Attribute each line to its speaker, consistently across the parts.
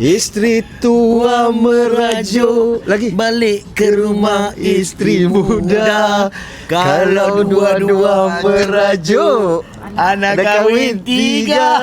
Speaker 1: Isteri tua merajuk. Lagi.
Speaker 2: Balik ke rumah
Speaker 1: isteri muda. Kalau dua-dua merajuk
Speaker 2: Anak kahwin tiga.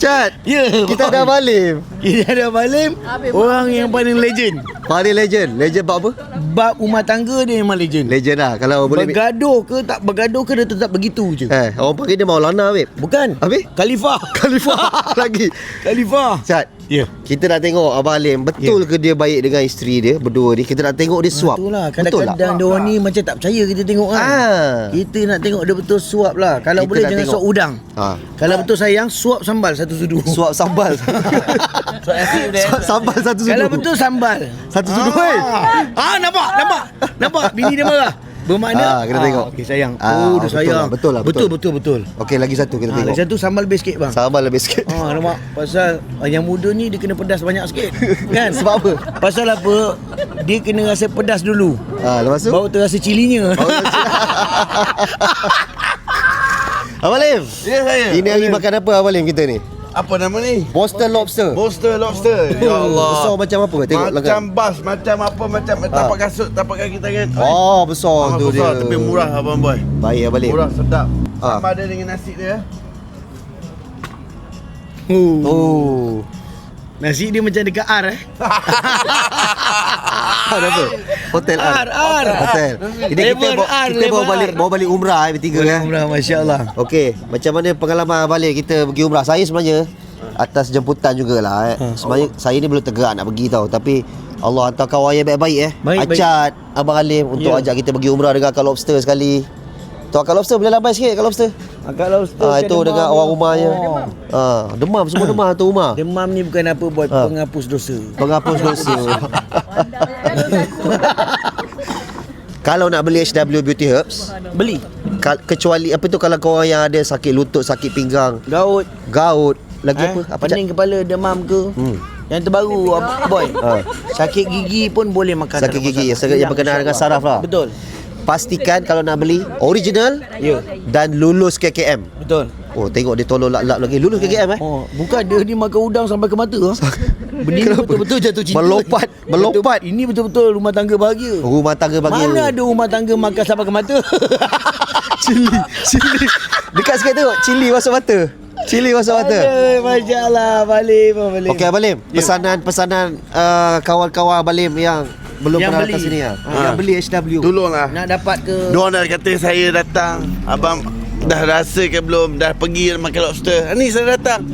Speaker 1: Cat
Speaker 2: Ya
Speaker 1: Kita dah balim
Speaker 2: Kita dah balik Orang yang paling legend
Speaker 1: Paling legend. Legend bab apa?
Speaker 2: Bab rumah tangga dia memang legend.
Speaker 1: Legend lah. Kalau boleh
Speaker 2: Bergaduh ke tak bergaduh ke dia tetap begitu je.
Speaker 1: Eh orang panggil dia Maulana babe
Speaker 2: Bukan.
Speaker 1: Habis?
Speaker 2: Khalifah.
Speaker 1: Khalifah. Lagi.
Speaker 2: Khalifah.
Speaker 1: Cat
Speaker 2: Ya.
Speaker 1: Kita nak tengok Abang Alim Betul ke dia baik dengan isteri dia Berdua ni? Kita nak tengok dia suap.
Speaker 2: Betul lah? Kadang-kadang dia orang ni Macam tak percaya kita tengok kan.
Speaker 1: Ah.
Speaker 2: Kita nak tengok dia betul suap lah. Kalau
Speaker 1: Kita
Speaker 2: boleh jangan
Speaker 1: tengok.
Speaker 2: suap udang.
Speaker 1: Ha.
Speaker 2: Kalau betul sayang Suap sambal satu sudu
Speaker 1: Suap sambal. Suap sambal satu sudu
Speaker 2: Kalau betul sambal.
Speaker 1: Satu sudu, weh.
Speaker 2: Ah. Nampak Nampak Nampak Bini dia marah. Bermakna
Speaker 1: Ah, kita tengok.
Speaker 2: Okey sayang.
Speaker 1: Ah,
Speaker 2: Oh dia
Speaker 1: betul
Speaker 2: sayang.
Speaker 1: lah, betul lah,
Speaker 2: Betul
Speaker 1: betul.
Speaker 2: betul betul.
Speaker 1: Okey lagi satu kita
Speaker 2: Ah,
Speaker 1: tengok.
Speaker 2: lagi satu sambal lebih sikit bang.
Speaker 1: Sambal lebih sikit
Speaker 2: Ah, nampak? Pasal ah, yang muda ni dia kena pedas banyak sikit Kan?
Speaker 1: Sebab apa?
Speaker 2: Pasal apa? Dia kena rasa pedas dulu.
Speaker 1: Ah, lepas tu?
Speaker 2: Baru terasa cilinya.
Speaker 1: Abang Lim.
Speaker 3: Ya saya.
Speaker 1: Ini hari makan apa Abang Lim kita ni
Speaker 3: Apa nama ni?
Speaker 1: Boston lobster
Speaker 3: Boston lobster. Ya Allah.
Speaker 1: Besar macam apa Tengok
Speaker 3: macam
Speaker 1: langgan
Speaker 3: bas, macam apa, macam tapak kasut, tapak kaki tangan.
Speaker 1: Oh besar
Speaker 3: Ah,
Speaker 1: tu dia
Speaker 3: besar, Tapi murah abang boy.
Speaker 1: Baik Abang Lim
Speaker 3: Murah sedap.
Speaker 1: Ah.
Speaker 3: Sama ada dengan nasi dia.
Speaker 1: Oh
Speaker 2: Nasi dia macam dekat R eh
Speaker 1: Ada apa? Hotel R.
Speaker 2: R.
Speaker 1: Hotel. Ini kita bawa, kita bawa balik bawa balik umrah eh bertiga eh.
Speaker 2: Umrah Masya Allah
Speaker 1: Okey, macam mana pengalaman balik kita pergi umrah? Saya sebenarnya atas jemputan jugalah eh.
Speaker 2: Ha.
Speaker 1: Sebenarnya saya ni belum tergerak nak pergi tau, tapi Allah hantar kawan yang baik-baik eh.
Speaker 2: Baik, baik.
Speaker 1: Acat Abang Alim untuk
Speaker 2: Ya.
Speaker 1: ajak kita pergi umrah dengan Akal Lobster sekali. Tu Akal Lobster boleh lambai sikit Akal Lobster.
Speaker 2: Kalau
Speaker 1: Ah itu dengan orang rumahnya. Ah, demam semua demam tu rumah.
Speaker 2: Demam ni bukan apa buat
Speaker 1: Ha.
Speaker 2: penghapus dosa
Speaker 1: Penghapus dosa. Kalau nak beli HW Beauty Herbs,
Speaker 2: Beli
Speaker 1: Kal- kecuali apa tu kalau kau orang yang ada sakit lutut, sakit pinggang,
Speaker 2: Gaut
Speaker 1: gaut, lagi
Speaker 2: eh,
Speaker 1: apa? Apa
Speaker 2: Pening kepala demam ke
Speaker 1: Hmm.
Speaker 2: Yang terbaru Boy
Speaker 1: Ha.
Speaker 2: Sakit gigi pun boleh makan
Speaker 1: Sakit gigi,
Speaker 2: masalah.
Speaker 1: sakit yang berkenaan dengan saraf lah.
Speaker 2: Betul
Speaker 1: Pastikan kalau nak beli original
Speaker 2: Ya
Speaker 1: dan lulus KKM.
Speaker 2: Betul
Speaker 1: Oh, tengok dia tolong lap-lap lagi. Lulus KKM eh?
Speaker 2: Oh, bukan dia ni makan udang sampai ke mata ha? Benda ni betul-betul jatuh cinta
Speaker 1: Melompat,
Speaker 2: Betul-
Speaker 1: melompat.
Speaker 2: Ini betul-betul rumah tangga bahagia
Speaker 1: Rumah tangga bagi
Speaker 2: Mana ada rumah tangga makan sampai ke mata
Speaker 1: cili, cili. Dekat sikit tengok, cili masuk mata. Cili masuk mata.
Speaker 2: Aduh, Masya Allah Balik balik
Speaker 1: Okey Abang Lim, pesanan-pesanan uh, kawan-kawan Abang Lim yang belum
Speaker 2: Yang
Speaker 1: pernah
Speaker 2: beli.
Speaker 1: datang sini ya.
Speaker 3: Ha.
Speaker 1: Yang beli HW.
Speaker 3: Tolonglah.
Speaker 2: Nak dapat ke
Speaker 3: Diorang dah kata saya datang. Abang dah rasa ke belum? Dah pergi makan lobster. Ni saya datang.